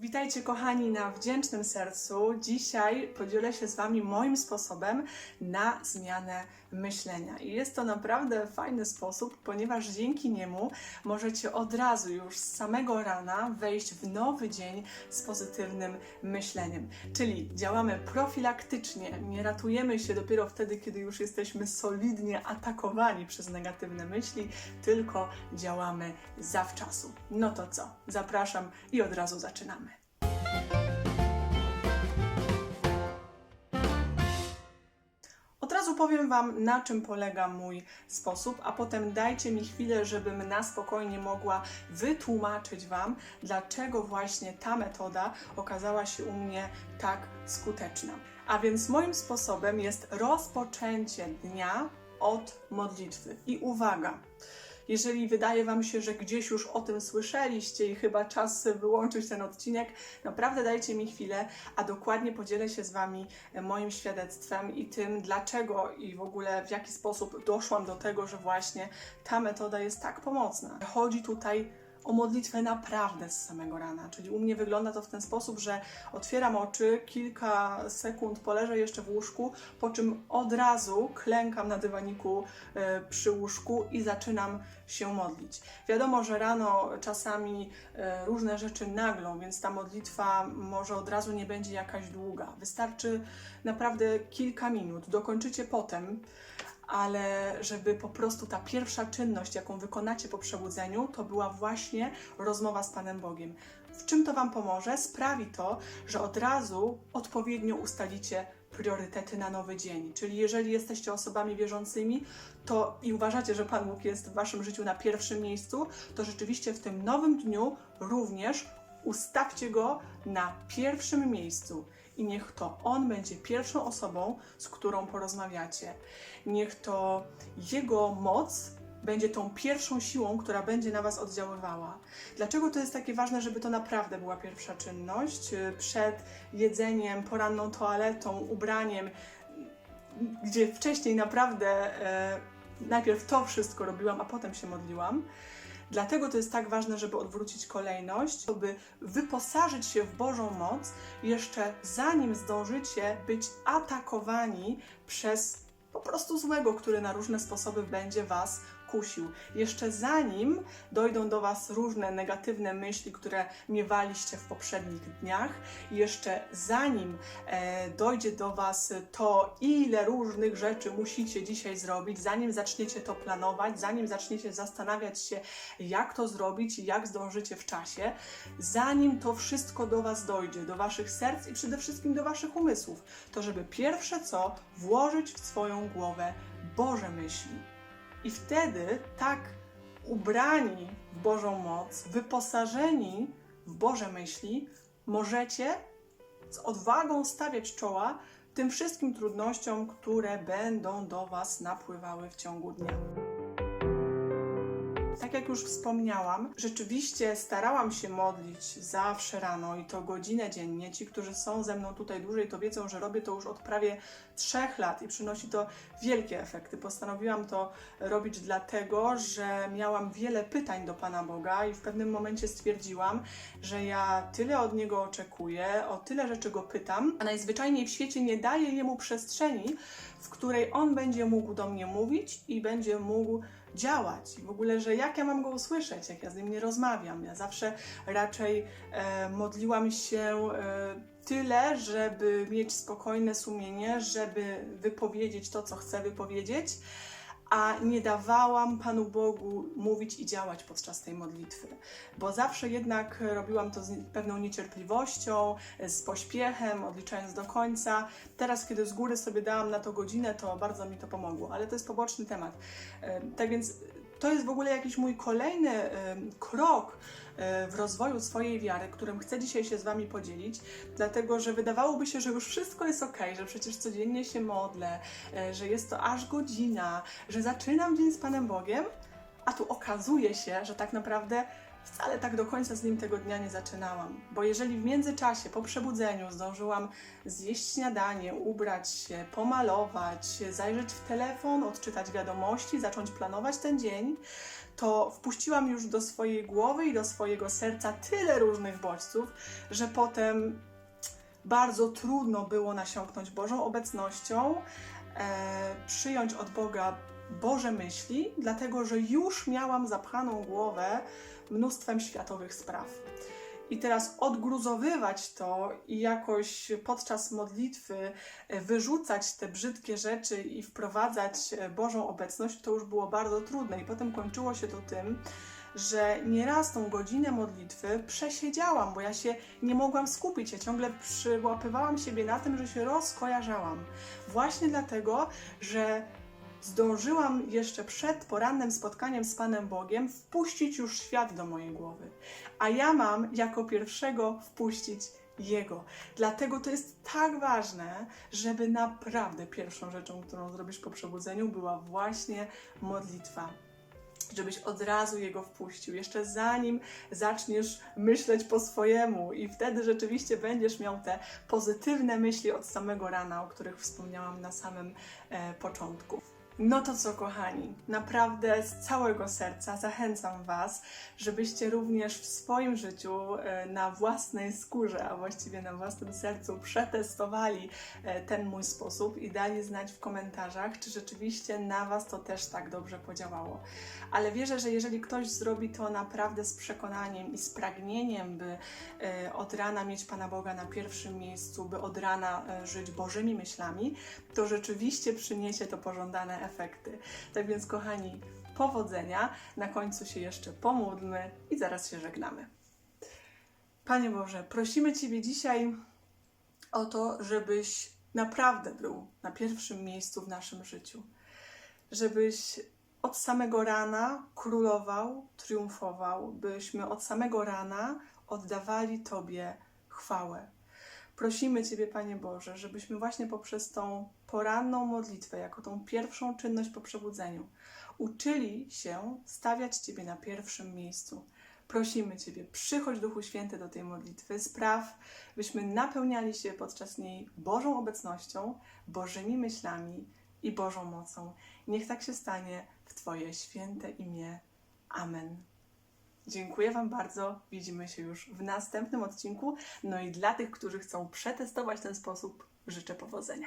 Witajcie kochani na wdzięcznym sercu. Dzisiaj podzielę się z Wami moim sposobem na zmianę myślenia. I jest to naprawdę fajny sposób, ponieważ dzięki niemu możecie od razu już z samego rana wejść w nowy dzień z pozytywnym myśleniem. Czyli działamy profilaktycznie, nie ratujemy się dopiero wtedy, kiedy już jesteśmy solidnie atakowani przez negatywne myśli, tylko działamy zawczasu. No to co? Zapraszam i od razu zaczynamy. Razu powiem Wam, na czym polega mój sposób, a potem dajcie mi chwilę, żebym na spokojnie mogła wytłumaczyć Wam, dlaczego właśnie ta metoda okazała się u mnie tak skuteczna. A więc moim sposobem jest rozpoczęcie dnia od modlitwy. I uwaga! Jeżeli wydaje Wam się, że gdzieś już o tym słyszeliście i chyba czas wyłączyć ten odcinek, naprawdę dajcie mi chwilę, a dokładnie podzielę się z Wami moim świadectwem i tym, dlaczego i w ogóle w jaki sposób doszłam do tego, że właśnie ta metoda jest tak pomocna. Chodzi tutaj o modlitwę naprawdę z samego rana. Czyli u mnie wygląda to w ten sposób, że otwieram oczy, kilka sekund poleżę jeszcze w łóżku, po czym od razu klękam na dywaniku e, przy łóżku i zaczynam się modlić. Wiadomo, że rano czasami e, różne rzeczy naglą, więc ta modlitwa może od razu nie będzie jakaś długa. Wystarczy naprawdę kilka minut. Dokończycie potem ale żeby po prostu ta pierwsza czynność, jaką wykonacie po przebudzeniu, to była właśnie rozmowa z Panem Bogiem. W czym to Wam pomoże? Sprawi to, że od razu odpowiednio ustalicie priorytety na nowy dzień. Czyli jeżeli jesteście osobami wierzącymi, to i uważacie, że Pan Bóg jest w Waszym życiu na pierwszym miejscu, to rzeczywiście w tym nowym dniu również ustawcie go na pierwszym miejscu i niech to on będzie pierwszą osobą, z którą porozmawiacie. Niech to jego moc będzie tą pierwszą siłą, która będzie na Was oddziaływała. Dlaczego to jest takie ważne, żeby to naprawdę była pierwsza czynność? Przed jedzeniem, poranną toaletą, ubraniem, gdzie wcześniej naprawdę e, najpierw to wszystko robiłam, a potem się modliłam. Dlatego to jest tak ważne, żeby odwrócić kolejność, żeby wyposażyć się w Bożą moc jeszcze zanim zdążycie być atakowani przez po prostu złego, który na różne sposoby będzie Was Jeszcze zanim dojdą do Was różne negatywne myśli, które miewaliście w poprzednich dniach, jeszcze zanim e, dojdzie do Was to, ile różnych rzeczy musicie dzisiaj zrobić, zanim zaczniecie to planować, zanim zaczniecie zastanawiać się, jak to zrobić jak zdążycie w czasie, zanim to wszystko do Was dojdzie, do Waszych serc i przede wszystkim do Waszych umysłów, to żeby pierwsze co włożyć w swoją głowę Boże myśli. I wtedy tak ubrani w Bożą moc, wyposażeni w Boże myśli, możecie z odwagą stawiać czoła tym wszystkim trudnościom, które będą do Was napływały w ciągu dnia. Tak jak już wspomniałam, rzeczywiście starałam się modlić zawsze rano i to godzinę dziennie. Ci, którzy są ze mną tutaj dłużej, to wiedzą, że robię to już od prawie trzech lat i przynosi to wielkie efekty. Postanowiłam to robić dlatego, że miałam wiele pytań do Pana Boga i w pewnym momencie stwierdziłam, że ja tyle od Niego oczekuję, o tyle rzeczy Go pytam, a najzwyczajniej w świecie nie daję Jemu przestrzeni, w której On będzie mógł do mnie mówić i będzie mógł działać. I w ogóle, że jak ja mam go usłyszeć, jak ja z nim nie rozmawiam. Ja zawsze raczej e, modliłam się e, tyle, żeby mieć spokojne sumienie, żeby wypowiedzieć to, co chcę wypowiedzieć, a nie dawałam Panu Bogu mówić i działać podczas tej modlitwy. Bo zawsze jednak robiłam to z pewną niecierpliwością, z pośpiechem, odliczając do końca. Teraz, kiedy z góry sobie dałam na to godzinę, to bardzo mi to pomogło, ale to jest poboczny temat. Tak więc to jest w ogóle jakiś mój kolejny krok e, w rozwoju swojej wiary, którym chcę dzisiaj się z Wami podzielić, dlatego że wydawałoby się, że już wszystko jest ok, że przecież codziennie się modlę, e, że jest to aż godzina, że zaczynam dzień z Panem Bogiem, a tu okazuje się, że tak naprawdę wcale tak do końca z nim tego dnia nie zaczynałam. Bo jeżeli w międzyczasie, po przebudzeniu, zdążyłam zjeść śniadanie, ubrać się, pomalować, zajrzeć w telefon, odczytać wiadomości, zacząć planować ten dzień, to wpuściłam już do swojej głowy i do swojego serca tyle różnych bodźców, że potem bardzo trudno było nasiąknąć Bożą obecnością, e, przyjąć od Boga Boże myśli, dlatego że już miałam zapchaną głowę mnóstwem światowych spraw. I teraz odgruzowywać to i jakoś podczas modlitwy e, wyrzucać te brzydkie rzeczy i wprowadzać e, Bożą obecność, to już było bardzo trudne. I potem kończyło się to tym, że nieraz tą godzinę modlitwy przesiedziałam, bo ja się nie mogłam skupić. Ja ciągle przyłapywałam siebie na tym, że się rozkojarzałam. Właśnie dlatego, że zdążyłam jeszcze przed porannym spotkaniem z Panem Bogiem wpuścić już świat do mojej głowy. A ja mam jako pierwszego wpuścić Jego. Dlatego to jest tak ważne, żeby naprawdę pierwszą rzeczą, którą zrobisz po przebudzeniu, była właśnie modlitwa żebyś od razu jego wpuścił, jeszcze zanim zaczniesz myśleć po swojemu, i wtedy rzeczywiście będziesz miał te pozytywne myśli od samego rana, o których wspomniałam na samym e, początku. No to co, kochani, naprawdę z całego serca zachęcam Was, żebyście również w swoim życiu e, na własnej skórze, a właściwie na własnym sercu przetestowali e, ten mój sposób i dali znać w komentarzach, czy rzeczywiście na Was to też tak dobrze podziałało. Ale wierzę, że jeżeli ktoś zrobi to naprawdę z przekonaniem i z pragnieniem, by e, od rana mieć Pana Boga na pierwszym miejscu, by od rana żyć Bożymi myślami, to rzeczywiście przyniesie to pożądane efekty. Tak więc, kochani, powodzenia. Na końcu się jeszcze pomódlmy i zaraz się żegnamy. Panie Boże, prosimy Ciebie dzisiaj o to, żebyś naprawdę był na pierwszym miejscu w naszym życiu. Żebyś od samego rana królował, triumfował, byśmy od samego rana oddawali Tobie chwałę. Prosimy Ciebie, Panie Boże, żebyśmy właśnie poprzez tą poranną modlitwę, jako tą pierwszą czynność po przebudzeniu, uczyli się stawiać Ciebie na pierwszym miejscu. Prosimy Ciebie, przychodź Duchu Święty do tej modlitwy, spraw, byśmy napełniali się podczas niej Bożą obecnością, Bożymi myślami i Bożą mocą. Niech tak się stanie w Twoje święte imię. Amen. Dziękuję Wam bardzo. Widzimy się już w następnym odcinku. No i dla tych, którzy chcą przetestować ten sposób, życzę powodzenia.